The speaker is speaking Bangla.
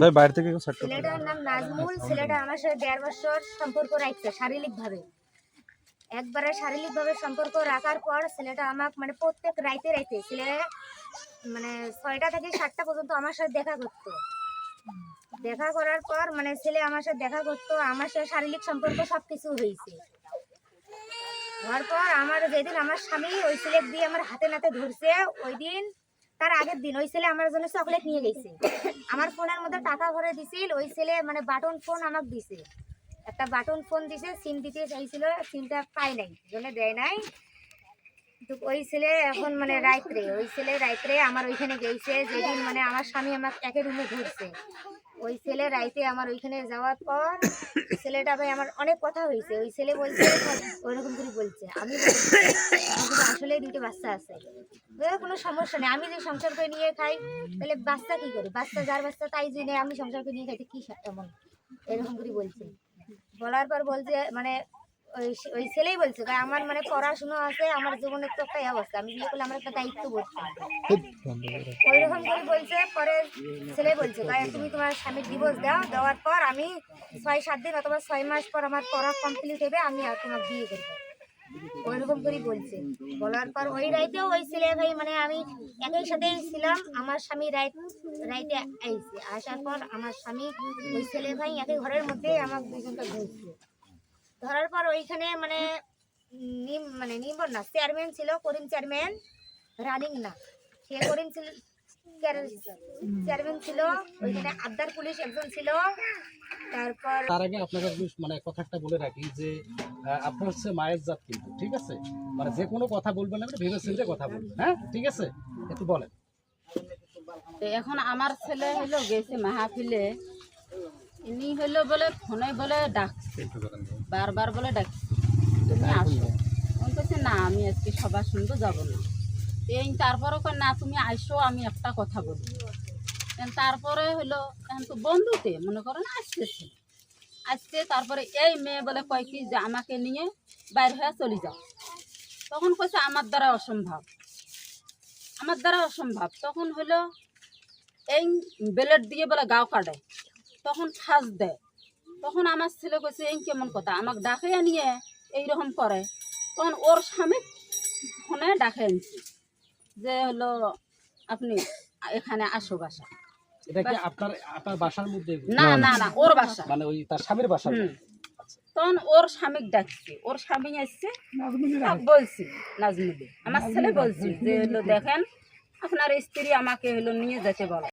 ভাই বাইরে থেকে সাইড ছেলেটার নাম নাজমুল ছেলেটা আমার সাথে দেড় বছর সম্পর্ক রাখছে শারীরিকভাবে। একবারে শারীরিক ভাবে সম্পর্ক রাখার পর ছেলেটা আমাকে মানে প্রত্যেক রাইতে রাইতে ছেলে মানে ছয়টা থেকে সাতটা পর্যন্ত আমার সাথে দেখা করতো। দেখা করার পর মানে ছেলে আমার সাথে দেখা করতো আমার সাথে শারীরিক সম্পর্ক সব কিছু হয়েছে। হওয়ার পর আমার যেদিন আমার স্বামী ওই ছেলে দিয়ে আমার হাতে নাতে ধরছে ওই দিন তার আগের দিন ওই ছেলে আমার জন্য চকলেট নিয়ে গেছে। আমার ফোনের মধ্যে টাকা ভরে দিছিল, ওই ছেলে মানে বাটন ফোন আমাকে দিছে। একটা বাটন ফোন দিছে সিম দিতে চাইছিল সিমটা পাই নাই জন্য দেয় নাই। ওই ছেলে এখন মানে রাত্রে, ওই ছেলে রাত্রে আমার ওইখানে গেছে, যেদিন মানে আমার স্বামী আমাকে একে রুমে ধরছে ওই ছেলে রাইতে আমার ওইখানে যাওয়ার পর ছেলেটা ভাই আমার অনেক কথা হয়েছে। ওই ছেলে বলছে, ওইরকম করে বলছে। আমি আসলে দুটো বাচ্চা আছে। কোনো সমস্যা নেই। আমি যে সংসার করে নিয়ে খাই, তাহলে বাচ্চা কি করে? বাচ্চা যার বাচ্চা তাই জেনে আমি সংসার করে নিয়ে খাইতে কি এমন, এরকম করে বলছে। বলার পর বলছে মানে ওই ছেলেই বলছে "কয়, আমার মানে পড়াশুনো আছে আমার জীবনের তো একটা অবস্থা। আমি বিয়ে করলে আমার একটা দায়িত্ব হবে ওইরকম করে বলছে পরে ছেলে বলছে "কয়, তুমি তোমার স্বামীর ডিভোর্স দাও দেওয়ার পর আমি ছয় সাত দিন অথবা ছয় মাস পর আমার পড়া কমপ্লিট হবে আমি আর তোমার বিয়ে করব। ওইরকম করে বলছে। বলার পর ওই রাইতেও ওই ছেলে ভাই মানে আমি একই সাথেই ছিলাম আমার স্বামী রাইত রাইতে আইছে। আসার পর আমার স্বামী ওই ছেলে ভাই একই ঘরের মধ্যে আমার দুজনকে ধরছে ধরার পর ওইখানে মানে নিম মানে নিম্বর না চেয়ারম্যান ছিল করিম চেয়ারম্যান রানিং না সে করিম ছিল চেয়ারম্যান ছিল ওইখানে আবদার পুলিশ একজন ছিল তারপর তার আগে আপনাকে মানে কথা একটা বলে রাখি যে আপনার হচ্ছে মায়ের জাত কিন্তু ঠিক আছে? মানে যে কোনো কথা বলবেন না ভেবে চিন্তে কথা বলবেন হ্যাঁ? ঠিক আছে? একটু বলেন। এখন আমার ছেলে হলো গেছে মাহফিলে ইনি হলো বলে ফোনে বলে ডাকছে। বারবার বলে ডাকছে তুমি আসো। আমি বলছি না আমি আজকে সবার শুনতে যাব না। এই তারপরে কই না তুমি আইসো আমি একটা কথা বলি। তারপরে হলো এখন তো বন্ধুতে মনে করো না আসতেছে। আসতে তারপরে এই মেয়ে বলে কয় কি যে আমাকে নিয়ে বাইরে হয়ে চলে যাও। তখন কইছে আমার দ্বারা অসম্ভব। আমার দ্বারা অসম্ভব। তখন হলো এই বেলেট দিয়ে বলে গাও কাটে তখন ফাঁস দেয়। তখন আমার ছেলে কইছে এই কেমন কথা? আমাকে ডাকে আনিয়ে এইরকম করে। তখন ওর স্বামী ফোনে ডাকে আনছি যে হলো আপনি এখানে আসো বাসা এটা কি আপনার আপনার বাসার মধ্যে? না না না ওর বাসা মানে ওই তার স্বামীর বাসার তখন ওর স্বামী ডাকছে। ওর স্বামী আসছে বলছি আমার ছেলে বলছি যে হলো দেখেন আপনার স্ত্রী আমাকে হলো নিয়ে যেতে বলে।